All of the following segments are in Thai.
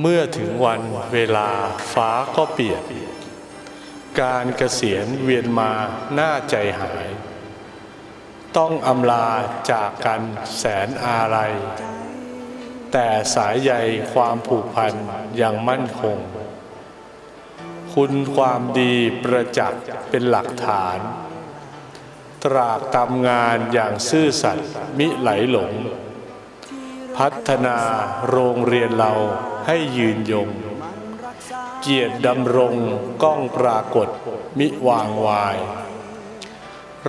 เมื่อถึงวันเวลาฟ้าก็เปลี่ยนการเกษียณเวียนมาหน้าใจหาย ต้องอำลาจากกันแสนอาลัย แต่สายใยความผูกพันยังมั่นคง คุณความดีประจักษ์เป็นหลักฐาน ตรากตำงานอย่างซื่อสัตย์มิไหลหลง พัฒนาโรงเรียนเรา ให้ยืนยง เกียรติดำรงก้องปรากฏมิวางวาย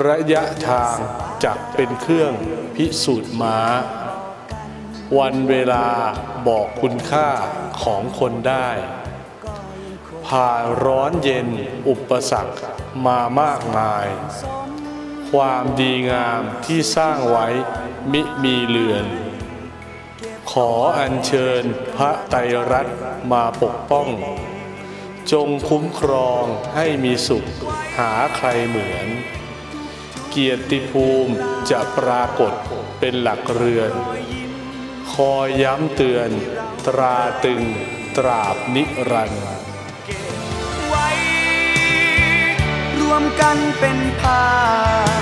ระยะทางจักเป็นเครื่องพิสูจน์ม้า วันเวลาบอกคุณค่าของคนได้ ผ่านร้อนเย็นอุปสรรคมามากมาย ความดีงามที่สร้างไว้มิมีเลือน ขออัญเชิญพระไตรรัตน์มาปกป้อง จงคุ้มครองให้มีสุขหาใครเหมือน เกียรติภูมิจะปรากฏเป็นหลักเรือน คอยย้ำเตือน ตราตึงตราบนิรันดร์ไว้รวมกันเป็นภาพ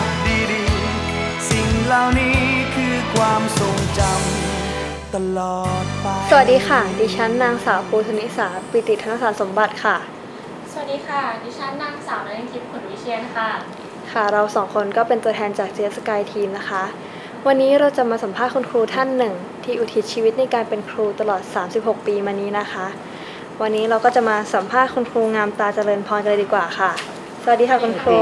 ดีๆ สิ่งเหล่านี้คือความทรงจำ ตลอดไป สวัสดีค่ะ ดิฉันนางสาวภูธนิสาปิติธนสารสมบัติค่ะ สวัสดีค่ะ ดิฉันนางสาวนรินทิพย์ขุนวิเชียนค่ะ ค่ะเราสองคนก็เป็นตัวแทนจากเจสกายทีมนะคะ วันนี้เราจะมาสัมภาษณ์คุณครูท่านหนึ่ง ที่อุทิศชีวิตในการเป็นครูตลอด 36 ปีมานี้นะคะ วันนี้เราก็จะมาสัมภาษณ์คุณครูงามตาเจริญพรกันเลยดีกว่าค่ะ สวัสดีค่ะคุณครู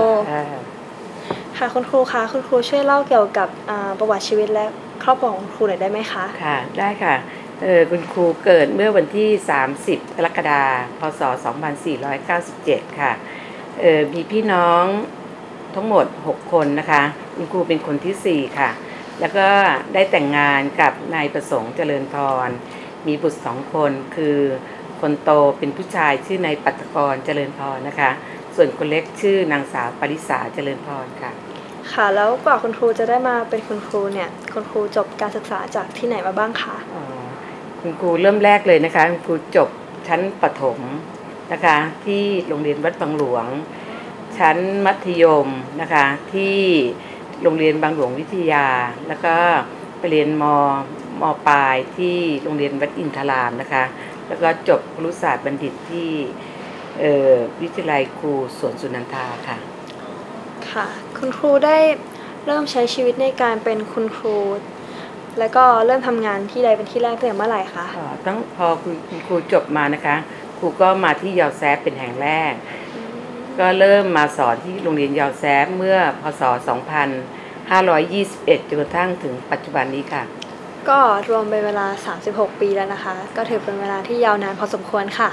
ค่ะคุณครูคะคุณครูช่วยเล่าเกี่ยวกับอ่าประวัติชีวิตและ ครอบครัวของครูหน่อยได้ไหมคะ ค่ะ ได้ค่ะเออคุณครูเกิดเมื่อวันที่ 30 กรกฎาคม พศ 2497 ค่ะเออมีพี่น้องทั้งหมด 6 คนนะคะ คุณครูเป็นคนทีสี่4 ค่ะ แล้วก็ได้แต่งงานกับนายประสงค์เจริญพร มีบุตรสองคนคือคนโตเป็นผู้ชายชื่อนายปัตตกรเจริญพรนะคะ ส่วนคนเล็กชื่อนางสาวปริษาเจริญพรค่ะ ค่ะ แล้วกว่าคุณครูจะได้มาเป็นคุณครูเนี่ย คุณครูจบการศึกษาจากที่ไหนมาบ้างคะคุณครูเริ่มแรกเลยนะคะคุณครูจบชั้นประถมนะคะที่โรงเรียนวัดบางหลวง ชั้นมัธยมนะคะที่โรงเรียนบางหลวงวิทยา แล้วก็ไปเรียนมมปลายที่โรงเรียนวัดอินทรามนะคะ แล้วก็จบครุศาสตร์บัณฑิตที่วิทยาลัยครูสวนสุนันทาค่ะ ค่ะ คุณครูได้เริ่มใช้ชีวิตในการเป็นคุณครู แล้วก็เริ่มทำงานที่ใดเป็นที่แรกตั้งแต่เมื่อไหร่คะอ๋อตั้งพอคุณคุณครูจบมานะคะ ครูก็มาที่ยอแซฟเป็นแห่งแรก ก็เริ่มมาสอนที่โรงเรียนยอแซฟเมื่อพศ 2521 จนกระทั่งถึงปัจจุบันนี้ค่ะ ก็รวมเป็นเวลา 36 ปีแล้วนะคะ ก็ถือเป็นเวลาที่ยาวนานพอสมควรค่ะ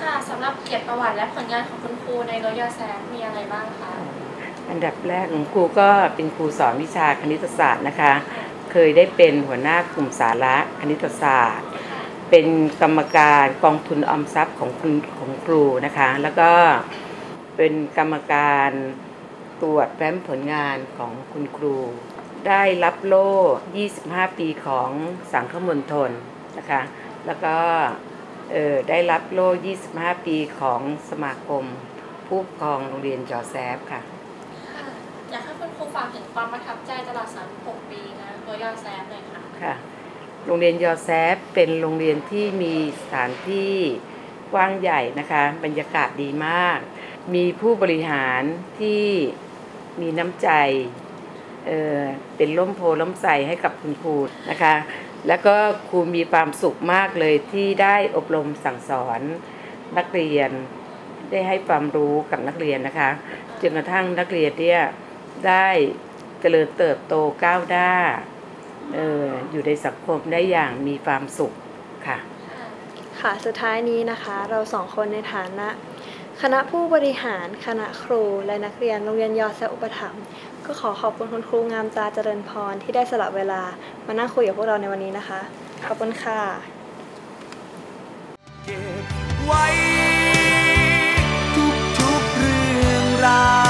ค่ะสำหรับเกียรติประวัติและผลงานของคุณครูในรถยอแซมมีอะไรบ้างคะ อันดับแรกของครูก็เป็นครูสอนวิชาคณิตศาสตร์นะคะ เคยได้เป็นหัวหน้ากลุ่มสาระคณิตศาสตร์ เป็นกรรมการกองทุนออมทรัพย์ของคุณของครูนะคะ แล้วก็เป็นกรรมการตรวจแฟ้มผลงานของคุณครู ได้รับโล่ 25 ปีของสังคมณฑลนะคะ แล้วก็เออได้รับโล่ 25 ปีของสมาคม ผู้ปกครองโรงเรียนจอแซฟค่ะ อยากให้คุณครูฝากถึงความประทับใจตลอด 36 ปีนะรถยอแซมเลยค่ะค่ะ โรงเรียนยอแซฟเป็นโรงเรียนที่มีสถานที่กว้างใหญ่นะคะ บรรยากาศดีมาก มีผู้บริหารที่มีน้ำใจเเป็นร่มโพล่มใสให้กับคุณครูนะคะ แล้วก็ครูมีความสุขมากเลยที่ได้อบรมสั่งสอนนักเรียนได้ให้ความรู้กับนักเรียนนะคะจนกระทั่งนักเรียนเนี่ย ได้เจริญเติบโตก้าวหน้าเอออยู่ในสังคมได้อย่างมีความสุขค่ะ ค่ะ สุดท้ายนี้นะคะ เราสองคนในฐานะ คณะผู้บริหาร คณะครูและนักเรียนโรงเรียนยอแซอุปถัมภ์ก็ขอขอบคุณคุณครูงามตาเจริญพรที่ได้สละเวลามานั่งคุยกับพวกเราในวันนี้นะคะ ขอบคุณค่ะเก็บไว้ทุกๆเรื่องราว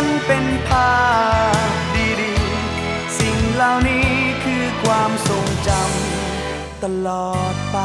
กันเป็นภาพดีๆ สิ่งเหล่านี้คือความทรงจำตลอดไป